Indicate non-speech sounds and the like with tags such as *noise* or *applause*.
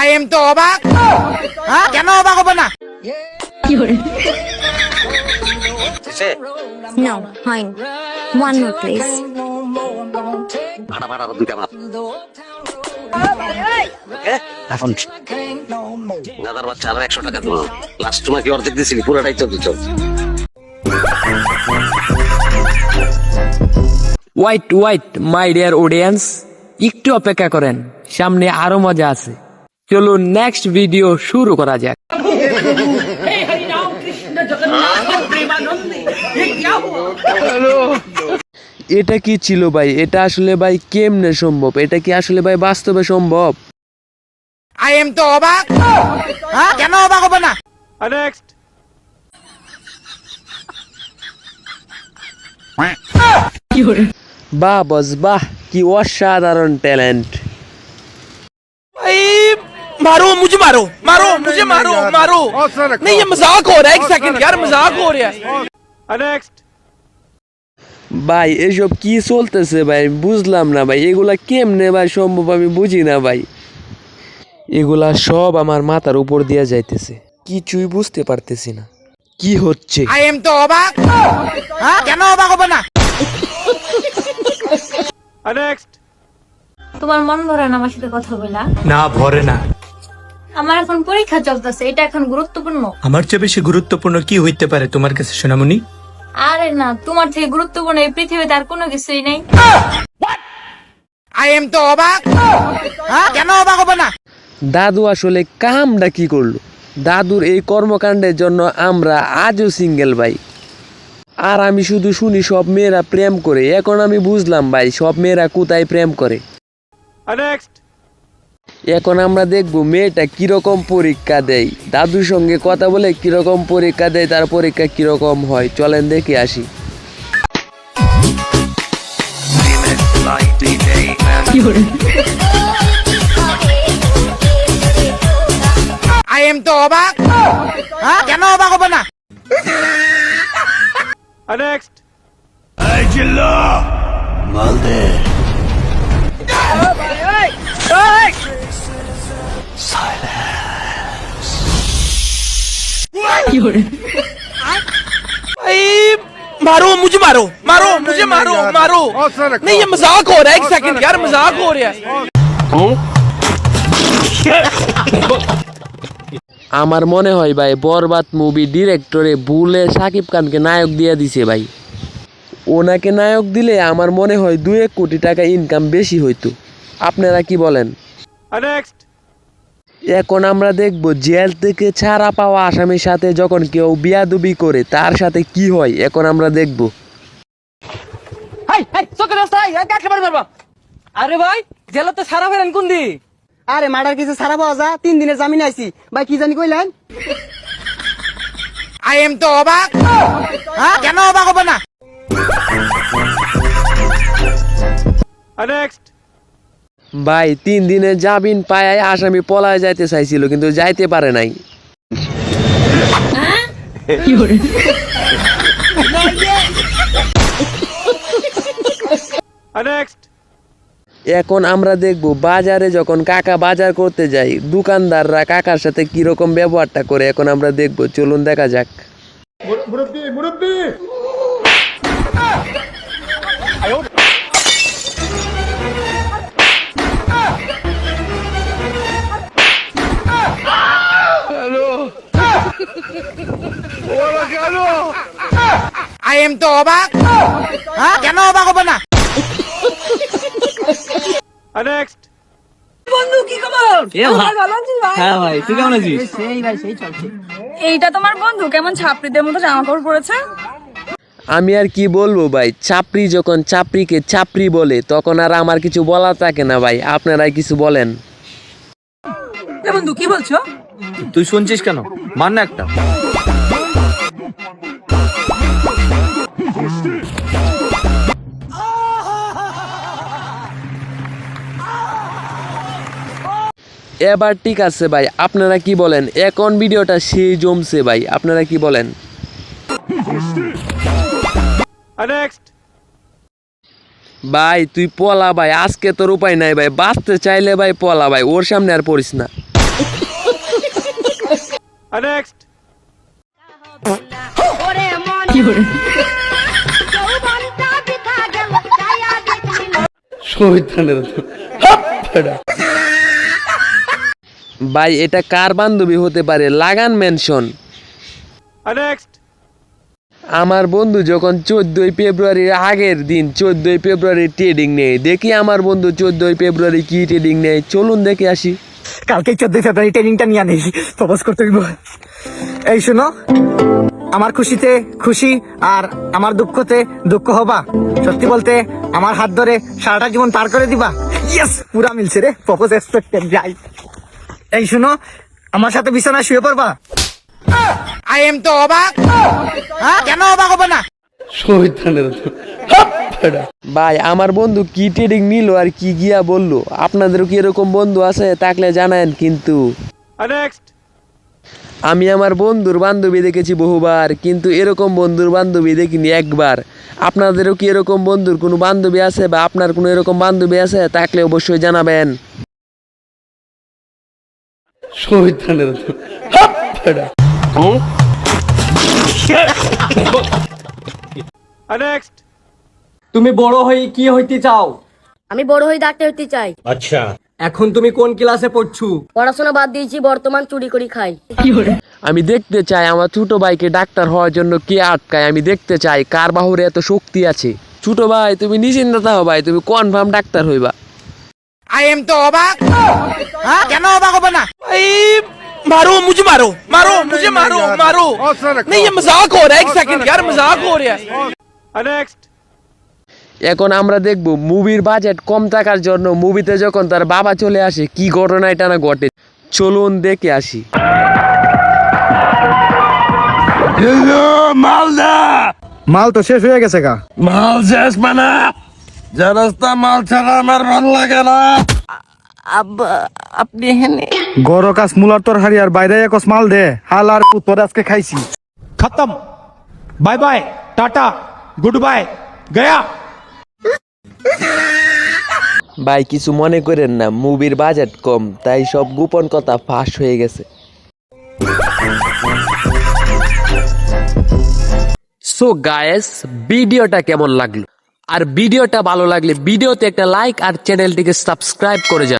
I am তো অবাক। হ্যাঁ? কেন অবাক হবে না? No, fine. One more, please. ভাড়া ভাড়া দুইটা ভাত এখন দাদার বাচ্চা আরও একশো টাকা দেবো লাস্ট তোমাকে অর্ধেক দিয়েছিলি পুরোটাই তো দিত। Wait wait my dear audience একটু অপেক্ষা করেন সামনে আরও মজা আছে। চলুন নেক্সট ভিডিও শুরু করা যাক। এটা কি ছিল ভাই? এটা আসলে ভাই কেমনে সম্ভব? এটা কি আসলে ভাই বাস্তবে সম্ভব? আই এম তো অবাক। হ্যাঁ কেন অবাক হবে না? নেক্সট বাহ বস বাহ। কি অসাধারণ ট্যালেন্ট मारो मुझे मारो मारो मुझे मारो मारो नहीं ये मजाक हो रहा है एक सेकंड यार मजाक हो रहा है ভাই এসব কি চলতেছে ভাই আমি বুঝলাম না ভাই এগুলা কেমনে ভাই সম্ভব আমি বুঝি না ভাই এগুলা সব আমার মাথার উপর দিয়ে যাইতেছে কিছুই বুঝতে পারতেছি না কি হচ্ছে আই এম তো অবাক হ্যাঁ কেন অবাক হবে না তোমার মন ভরে না আমার সাথে কথা বলা? না ভরে না। আমার এখন পরীক্ষা চলতেছে এটা এখন গুরুত্বপূর্ণ। আমার চেয়ে বেশি গুরুত্বপূর্ণ কি হইতে পারে তোমার কাছে সোনামণি? আরে না তোমার থেকে গুরুত্বপূর্ণ এই পৃথিবীতে আর কোনো কিছুই নেই। আই এম তো অবাক হ্যাঁ কেন অবাক হবে না? দাদু আসলে কামটা কি করল? দাদুর এই কর্মকাণ্ডের জন্য আমরা আজও সিঙ্গেল ভাই। আর আমি শুধু শুনি সব মেয়েরা প্রেম করে এখন আমি বুঝলাম ভাই সব মেয়েরা কোথায় প্রেম করে? এখন আমরা দেখব মেয়েটা কীরকম পরীক্ষা দেয়। দাদুর সঙ্গে কথা বলে কীরকম পরীক্ষা দেয় তার পরীক্ষা কীরকম হয়? চলেন দেখে আসি। আই এম তো অবাক হ্যাঁ কেন অবাক হবে না? मारो मुझे मारो मारो मुझे मारो मारो नहीं ये मजाक हो रहा है एक सेकंड यार मजाक हो रहा है আমার মনে হয় ভাই বরবাদ মুভি ডিরেক্টরে ভুলে সাকিব খানকে নায়ক দিয়ে দিছে ভাই ওনাকে নায়ক দিলে আমার মনে হয় দু এক কোটি টাকা ইনকাম বেশি হইতো আপনারা কি বলেন? এখন আমরা দেখব জেল থেকে ছাড়া পাওয়া আসামির সাথে যখন কেউ বিয়াদুবি করে তার সাথে কি হয়? এখন আমরা দেখব। আরে ভাই জেলাতে সারা ফেরেন কোন দি আরে মার্ডার কিছু সারা পাওয়া যা তিন দিনের জামিন আইছি। ভাই কি জানি কইলেন? আই এম তো অবাক হ্যাঁ? কেন অবাক হবে না? ভাই তিন দিনে জামিন পায় আসামি পলায় যাইতে চাইছিল কিন্তু যাইতে পারে নাই। *laughs* এখন আমরা দেখব বাজারে যখন কাকা বাজার করতে যাই দোকানদাররা কাকার সাথে কীরকম ব্যবহারটা করে এখন আমরা দেখব। চলুন দেখা যাক। আই এম তো অবাক। হ্যাঁ? কেন অবাক হবে না? হ্যাঁ ভাই তুই কেমন আছিস? সেই ভাই সেই চলছে এইটা তোমার বন্ধু কেমন ছাপড়িদের মতো জামা কাপড় পরেছে? আমি আর কি বলব ভাই চাপড়ি যখন চাপড়িকে চাপড়ি বলে তখন আর আমার কিছু বলা থাকে না ভাই আপনারাই কিছু বলেন। বন্ধু কি বলছো? তুই শুনছিস কেন? মান না একটা। এবার ঠিক আছে ভাই আপনারা কি বলেন? এখন ভিডিওটা সেই জমছে ভাই আপনারা কি বলেন? ভাই তুই পলা ভাই আজকে তোর উপায় নাই ভাই বাঁচতে চাইলে ভাই পলা ভাই ওর সামনে আর পড়িস না। ভাই এটা কার বান্ধবী হতে পারে? লাগান মেনশন। আমার বন্ধু যখন চোদ্দই ফেব্রুয়ারির আগের দিন চোদ্দই ফেব্রুয়ারি ট্রেডিং নেই দেখি আমার বন্ধু চোদ্দই ফেব্রুয়ারি কি ট্রেডিং নেই চলুন দেখে আসি। কালকে চোদ্দই ফেব্রুয়ারি ট্রেনিংটা নিয়ে নেই প্রপোজ করতে হইব। এই শুনো আমার খুশিতে খুশি আর আমার দুঃখতে দুঃখ হবা। সত্যি বলতে আমার হাত ধরে সারাটা জীবন পার করে দিবা। ইয়েস পুরা মিলছে রে প্রপোজ এক্সপেক্টেড যাই। এই শুনো আমার সাথে বিছানায় শুয়ে পড়বা? আই এম তো অবাক। হ্যাঁ কেন অবাক হবে না? ভাই আমার বন্ধু কি ট্রেডিং নিল আর কি গিয়া বলল? আপনাদেরও কি এরকম বন্ধু আছে? থাকলে জানান কিন্তু। আমি আমার বন্ধুর বান্ধবী দেখেছি বহুবার কিন্তু এরকম বন্ধুর বান্ধবী দেখিনি একবার। আপনাদেরও কি এরকম বন্ধুর কোনো বান্ধবী আছে বা আপনার কোনো এরকম বান্ধবী আছে? থাকলে অবশ্যই জানাবেন। তুমি বড় হয়ে কি হইতে চাও? আমি বড় হয়ে ডাক্তার হতে চাই। এখন তুমি কোন ক্লাসে পড়ছু পড়াশোনা বাদ দিয়েছি বর্তমান চুরি করি খাই আমি দেখতে চাই আমার ছোট ভাইকে ডাক্তার হওয়ার জন্য কে আটকায় আমি দেখতে চাই কার বাহুরে এত শক্তি আছে ছোট ভাই তুমি নিশ্চিন্ত থাকো ভাই তুমি কনফার্ম ডাক্তার হইবা আই এম তো অবাক হ্যাঁ কেন অবাক হবে না भाई मारो मुझे मारो मारो मुझे मारो मारो नहीं ये मजाक हो रहा है एक सेकंड यार मजाक हो रहा है এখন আমরা দেখব মুভির বাজেট কম থাকার জন্য মুভিতে যখন তার বাবা চলে আসে কি ঘটনা এটা না ঘটে? চলুন দেখে আসি। মালদা! মাল তো শেষ হয়ে গেছে গা। মাল শেষ মানে? যে রাস্তা মাল ছাড়া আমার ভালো লাগে না। আপনি এখানে? গরো কাজ মুলার তোর হারি আর বাইরে একস মাল দে। হাল আর তোর আজকে খাইছি। খতম। Bye bye tata. Good bye. গয়া। ভাই, কিছু মনে করেন না, মুভির বাজেট কম, তাই সব গোপন কথা ফাঁস হয়ে গেছে। সো গায়েস ভিডিওটা কেমন লাগল? আর ভিডিওটা ভালো লাগলে ভিডিওতে একটা লাইক আর চ্যানেলটিকে সাবস্ক্রাইব করে যান।